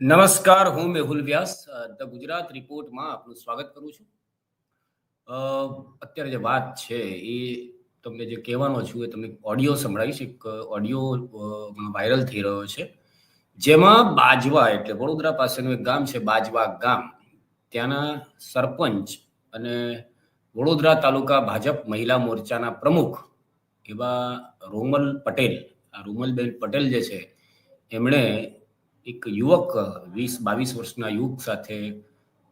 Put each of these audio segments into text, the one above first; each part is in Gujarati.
નમસ્કાર, હું મેહુલ વ્યાસ ધ ગુજરાત રિપોર્ટમાં આપનું સ્વાગત કરું છું. અત્યારે જે વાત છે એ તમને જે કહેવાનો છું એ તમને ઓડિયો સંભળાવીશ. એક ઓડિયો વાયરલ થઈ રહ્યો છે. જેમાં બાજવા એટલે વડોદરા પાસેનું એક ગામ છે, બાજવા ગામ. ત્યાંના સરપંચ અને વડોદરા તાલુકા ભાજપ મહિલા મોરચાના પ્રમુખ એવા રોમલ પટેલ. આ રોમલબેન પટેલ જે છે, એમણે એક યુવક, વીસ, બાવીસ વર્ષના યુવક સાથે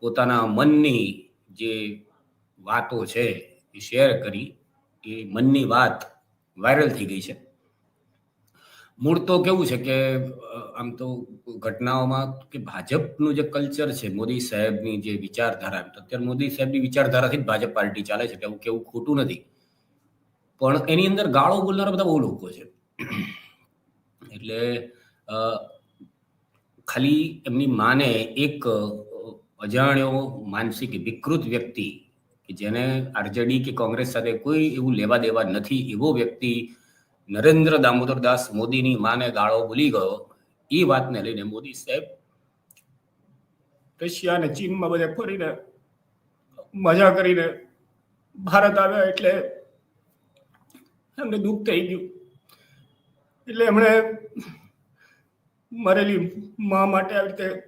પોતાના મનની જે વાતો છે એ શેર કરી, એ મનની વાત વાયરલ થઈ ગઈ છે. મૂળ તો કેવું છે કે, આમ તો ઘટનાઓમાં કે ભાજપનું જે કલ્ચર છે, મોદી સાહેબની જે વિચારધારા, તો અત્યારે મોદી સાહેબની વિચારધારાથી જ ભાજપ પાર્ટી ચાલે છે કેવું કેવું ખોટું નથી. પણ એની અંદર ગાળો બોલનારા બધા બહુ લોકો છે. એટલે ખાલી એમની માને એક અજાણ્યો માનસિક વિકૃત વ્યક્તિ કે જેને આરજેડી કે કોંગ્રેસ સાથે કોઈ એવું લેવા દેવા નથી, એવો વ્યક્તિ નરેન્દ્ર દામોદર દાસ મોદીની માને ગાળો ભૂલી ગયો, એ વાતને લઈને મોદી સાહેબ રશિયા અને ચીનમાં બધે ફરીને મજા કરીને ભારત આવ્યા એટલે એમને દુઃખ થઈ ગયું. એટલે એમણે મરેલી મા માટે આવી રીતે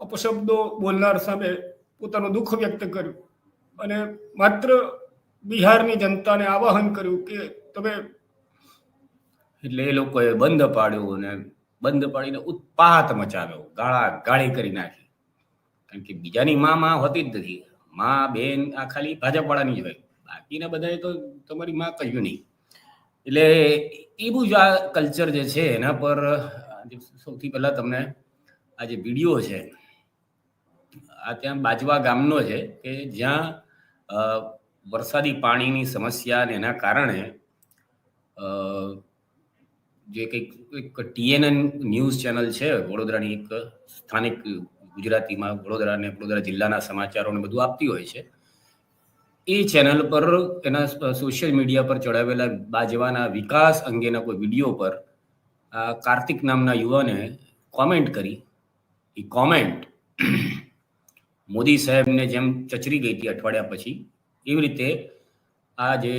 અપશબ્દો બોલનાર સામે પોતાનું દુઃખ વ્યક્ત કર્યું અને માત્ર બિહારની જનતાને આવાહન કર્યું કે તમે એટલે એ લોકોએ બંધ પાડ્યું અને બંધ પાડીને ઉત્પાત મચાવ્યો, ગાળા ગાળી કરી નાખી. કારણ કે બીજાની માં માં હોતી જ નથી. માં, બેન આ ખાલી ભાજપવાળાની જ હોય. બાકીના બધાએ તો તમારી માં કહ્યું નહીં. એટલે એવું જ આ કલ્ચર જે છે એના પર આજે સૌથી પહેલાં તમને આ જે વીડિયો છે, આ ત્યાં બાજવા ગામનો છે કે જ્યાં વરસાદી પાણીની સમસ્યા ને એના કારણે જે કંઈક, એક ટીએનએન ન્યૂઝ ચેનલ છે, વડોદરાની એક સ્થાનિક ગુજરાતીમાં વડોદરા અને વડોદરા જિલ્લાના સમાચારોને બધું આપતી હોય છે. એ ચેનલ પર એના સોશિયલ મીડિયા પર ચડાવેલા બાજવાના વિકાસ અંગેના કોઈ વીડિયો પર કાર્તિક નામના યુવાને કોમેન્ટ કરી. એ કોમેન્ટ મોદી સાહેબને જેમ ચચરી ગઈ હતી અઠવાડિયા પછી, એવી રીતે આ જે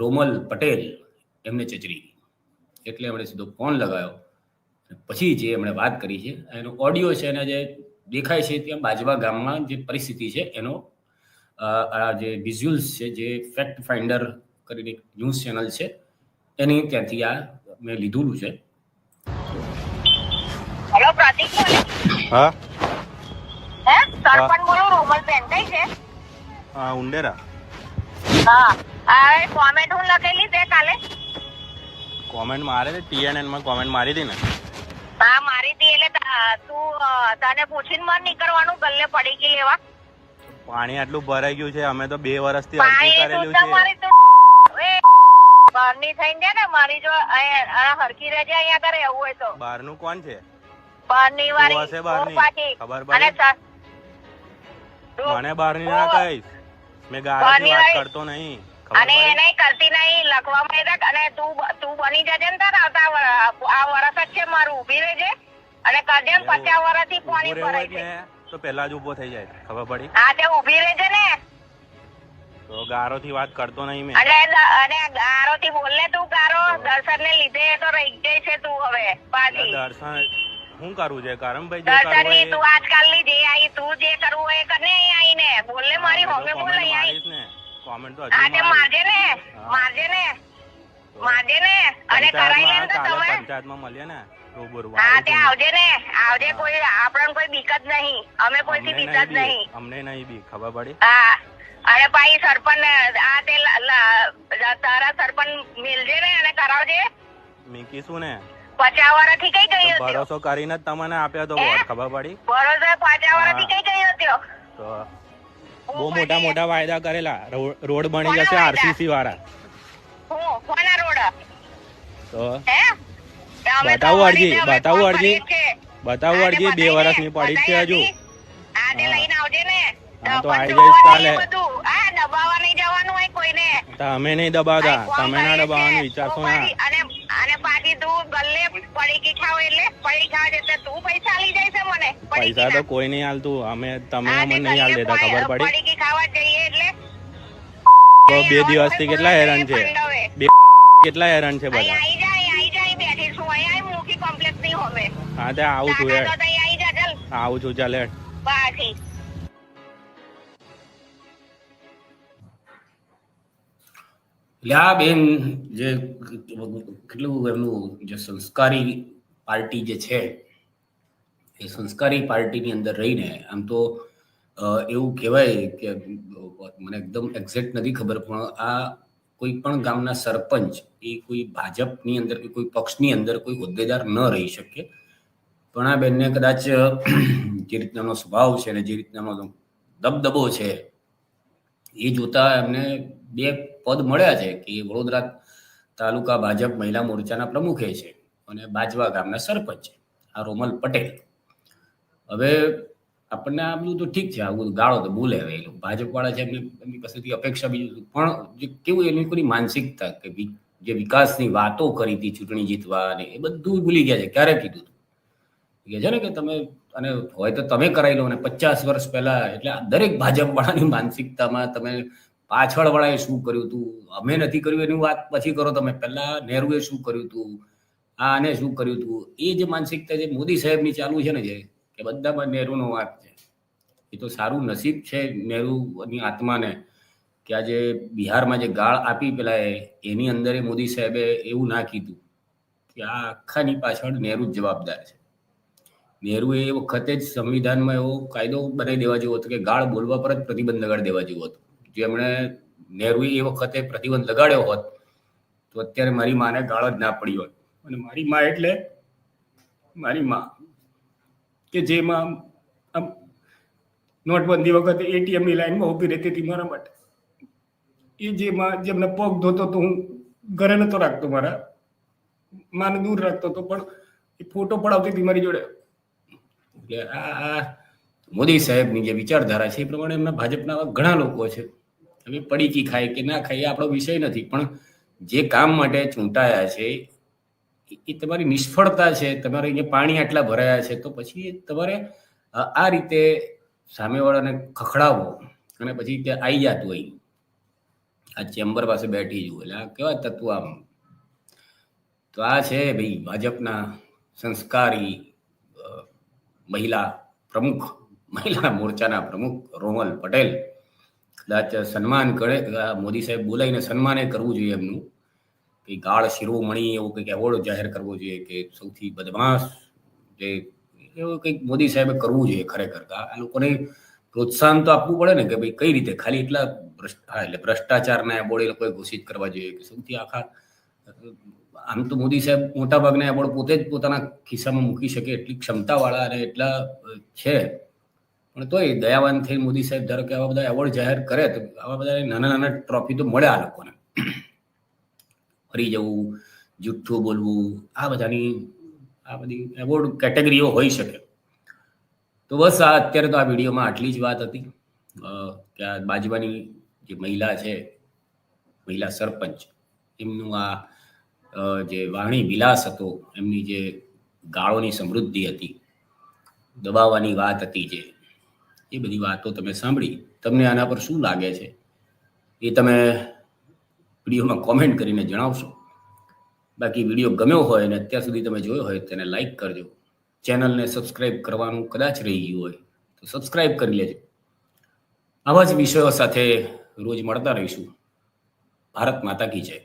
રોમલ પટેલ એમને ચચરી એટલે એમણે સીધો ફોન લગાવ્યો. પછી જે એમણે વાત કરી છે, એનો ઓડિયો છે અને જે દેખાય છે ત્યાં બાજવા ગામમાં જે પરિસ્થિતિ છે, એનો આ જે વિઝ્યુઅલ્સ છે, જે ફેક્ટ ફાઇન્ડર કરીને ન્યૂઝ ચેનલ છે, એની ત્યાંથી આ મેં લીધું છે. હા? હે? સરપંચ બોલો રોમલબેન કઈ છે. હા ઉંડેરા. હા. આ કોમેન્ટ હું લખેલી તે કાલે. કોમેન્ટ મારે છે ટીએનએનમાં કોમેન્ટ મારી હતી ને. હા મારી હતી એટલે તું તને પૂછીને મન નીકળવાનું ગલ્લે પડી ગઈ લેવા. પાણી આટલું ભરાઈ ગયું છે અમે તો બે વર્ષથી અરજી કરેલું છે. તો બહારની થઈને ને મારી જો હરખી રહેજે અહીંયા કરે એવું હોય તો. બહારનું કોણ છે? બહારની વાળી તું બહારની? ખબર પડી? મને બહારની ના કહીશ મેં વાત કરતો નહીં. અને એને કરતી નહીં. લખવામાં એ અને તું તું બની જજે ને તાર. આવતા આ વરસ જ છે મારું. ઊભી રહેજે. અને કરજે ને. પચાસ વર્ષથી પાણી ભરાય છે. તો પેલા જ ઊભો થઈ જાય. ખબર પડી? હા તે ઊભી રહેજે ને. તો ગારોથી વાત કરતો નહીં મેં. અને અને ગારો થી બોલ તું ગારો દર્શન ને લીધે તો રહી ગઈ છે તું હવે પાછી. દર્શન શું કરવું છે? કરમભાઈ જે કરવું હોય તું આજકાલની જે આઈ તું જે કરવું હોય એ કર ને અહીં આવીને બોલ ને મારી હોમે બોલ અહીં આઈ. ને. કોમેન્ટ તો મારીશ. મારજે ને મારજે ને મારજે ને. અને કરાઈ લે તો તમે. પંચાયતમાં મળીએ ને રૂબરૂ હા તે આવજે ને આવજે કોઈ આપણને કોઈ બીક જ નહીં. અમે કોઈથી બીક જ નહીં અમને નહીં બી ખબર પડી? હા. અરે પાછી સરપંચ આ તે તારા સરપંચ મિલજે ને અને કરાવજે. મેં કીધું ને? પચાસ વર્ષથી કઈ ગઈ ભરોસો કરીને જ તમને આપ્યો તો વોટ ખબર પડી? ભરોસે પચાસ વર્ષથી કઈ ગઈ હતી? તો બહુ મોટા મોટા વાયદા કરેલા. રોડ બની જશે આરસીસી વાળા હું? કોના રોડ? તો બતાવું અરજી, બતાવો અરજી. બતાવો અરજી બે વર્ષની પડી જ છે હજુ. હા. તે આવી જઈશ કાલે. દબાવવા નહીં દબાવતા. તમે ના દબાવવાનું વિચારશો ના. પૈસા આલી જાય છે મને. પૈસા તો કોઈ નહીં હાલતું. અમે તમે અમને નહીં હાલ દેતા ખબર પડી? પડીકી ખાવા જઈએ એટલે. તો બે દિવસથી કેટલા હેરાન છે? બે કેટલા હેરાન છે બધા? આઈ જા અહીં આઈ જા અહીં બેઠી છું. અહીં આઈ મૂકી કોમ્પ્લેક્સની હોમે. હા તે આવું છું હેડ. આવું છું ચાલ હેડ. બાથી બેન જે કેટલું એમનું જે સંસ્કારી પાર્ટી જે છે, એ સંસ્કારી પાર્ટીની અંદર રહીને, આમ તો એવું કહેવાય કે, મને એકદમ એક્ઝેક્ટ નથી ખબર, પણ આ કોઈ પણ ગામના સરપંચ, એ કોઈ ભાજપની અંદર કે કોઈ પક્ષની અંદર કોઈ હોદ્દેદાર ન રહી શકે. પણ આ બેનને કદાચ, જે રીતનાનો સ્વભાવ છે અને જે રીતનાનો દબદબો છે, એ જોતા એમને બે પદ મળ્યા છે કે વડોદરા તાલુકા ભાજપ મહિલા મોરચાના પ્રમુખે છે. અને બાજવા ગામના સરપંચ આ રોમલ પટેલ. હવે આપણને આ બધું તો ઠીક છે, આ બધું ગાળો તો બોલે હવે એ લોકો. ભાજપ છે, એમને પાસેથી અપેક્ષા બીજું પણ જે કેવું એની કોઈ માનસિકતા કે જે વિકાસની વાતો કરી હતી ચૂંટણી જીતવા અને એ બધું ભૂલી ગયા છે. ક્યારે કીધું કે છે ને કે તમે અને હોય તો તમે કરાવી લો અને પચાસ વર્ષ પહેલા એટલે દરેક ભાજપ વાળાની માનસિકતામાં તમે પાછળ વાળાએ શું કર્યું હતું અમે નથી કર્યું એની વાત પછી કરો તમે. પહેલા નહેરુએ શું કર્યું હતું આને શું કર્યું હતું એ જે માનસિકતા જે મોદી સાહેબની ચાલુ છે ને જે, કે બધામાં નહેરુનો વાત છે. એ તો સારું નસીબ છે નહેરુની આત્માને કે આજે બિહારમાં જે ગાળ આપી પેલા એની અંદર મોદી સાહેબે એવું ના કીધું કે આ આખાની પાછળ નહેરુ જ જવાબદાર છે. નહેરુએ એ વખતે જ સંવિધાનમાં એવો કાયદો બનાવી દેવા જેવો હતો કે ગાળ બોલવા પર જ પ્રતિબંધ લગાડી દેવા જેવો હતો. જો એમણે નહેરુએ એ વખતે પ્રતિબંધ લગાડ્યો હોત, તો અત્યારે મારી માને ગાળ જ ના પડી હોત. અને મારી માં એટલે મારી માં, કે જેમાં આમ નોટબંધી વખતે એટીએમની લાઈનમાં ઊભી રહેતી હતી મારા માટે. એ જેમાં જેમને પગ ધોતો તો હું ઘરે નતો રાખતો મારા, માને દૂર રાખતો હતો, પણ એ ફોટો પડાવતી હતી મારી જોડે. એટલે આ મોદી સાહેબની જે વિચારધારા છે, એ પ્રમાણે એમના ભાજપના ઘણા લોકો છે. હવે પડીકી ખાય કે ના ખાય એ આપણો વિષય નથી, પણ જે કામ માટે ચૂંટાયા છે એ- તમારી નિષ્ફળતા છે, તમારે અહીંયા પાણી આટલા ભરાયા છે, તો પછી તમારે આ રીતે સામેવાળાને ખખડાવો અને પછી ત્યાં આવી જતું હોય. આ ચેમ્બર પાસે બેઠી જુઓ એટલે આ કેવા તત્વ આમ? તો આ છે ભાઈ ભાજપના સંસ્કારી મહિલા પ્રમુખ, મહિલા મોરચાના પ્રમુખ રોમલ પટેલ. કદાચ સન્માન કરે, મોદી સાહેબ બોલાવીને સન્માને કરવું જોઈએ એમનું. કે ગાળ શિરોમણી એવું કંઈક એવોર્ડ જાહેર કરવો જોઈએ કે સૌથી બદમાશ જે એવું કંઈક મોદી સાહેબે કરવું જોઈએ ખરેખર. આ લોકોને પ્રોત્સાહન તો આપવું પડે ને કે ભાઈ કઈ રીતે? ખાલી એટલા ભ્રષ્ટ- એટલે ભ્રષ્ટાચારના એવોર્ડ એ લોકોએ ઘોષિત કરવા જોઈએ કે સૌથી આખા, આમ તો મોદી સાહેબ મોટા ભાગના એવોર્ડ પોતે જ પોતાના ખિસ્સામાં મૂકી શકે એટલી ક્ષમતાવાળા અને એટલા છે. પણ તોય દયાવાન થઈ મોદી સાહેબ ધારો કે આવા બધા એવોર્ડ જાહેર કરે તો આવા બધા નાના નાના ટ્રોફી તો મળે આ લોકોને. ફરી જવું, જુઠ્ઠું બોલવું, આ બધાની, આ બધી એવોર્ડ કેટેગરીઓ હોઈ શકે. તો બસ આ અત્યારે તો આ વિડીયોમાં આટલી જ વાત હતી. કે આ બાજવાની જે મહિલા છે, મહિલા સરપંચ, એમનું આ જે વાણી વિલાસ હતો, એમની જે ગાળોની સમૃદ્ધિ હતી, દબાવવાની વાત હતી જે, એ બધી વાતો તમે સાંભળી, તમને આના પર શું લાગે છે? એ તમે વિડીયોમાં કોમેન્ટ કરીને જણાવશો. બાકી વીડિયો ગમ્યો હોય અને અત્યાર સુધી તમે જોયો હોય તેને લાઈક કરજો. ચેનલને સબસ્ક્રાઇબ કરવાનું કદાચ રહી ગયું હોય તો સબસ્ક્રાઇબ કરી લેજો. આવા જ વિષયો સાથે રોજ મળતા રહીશું. ભારત માતા કી જય.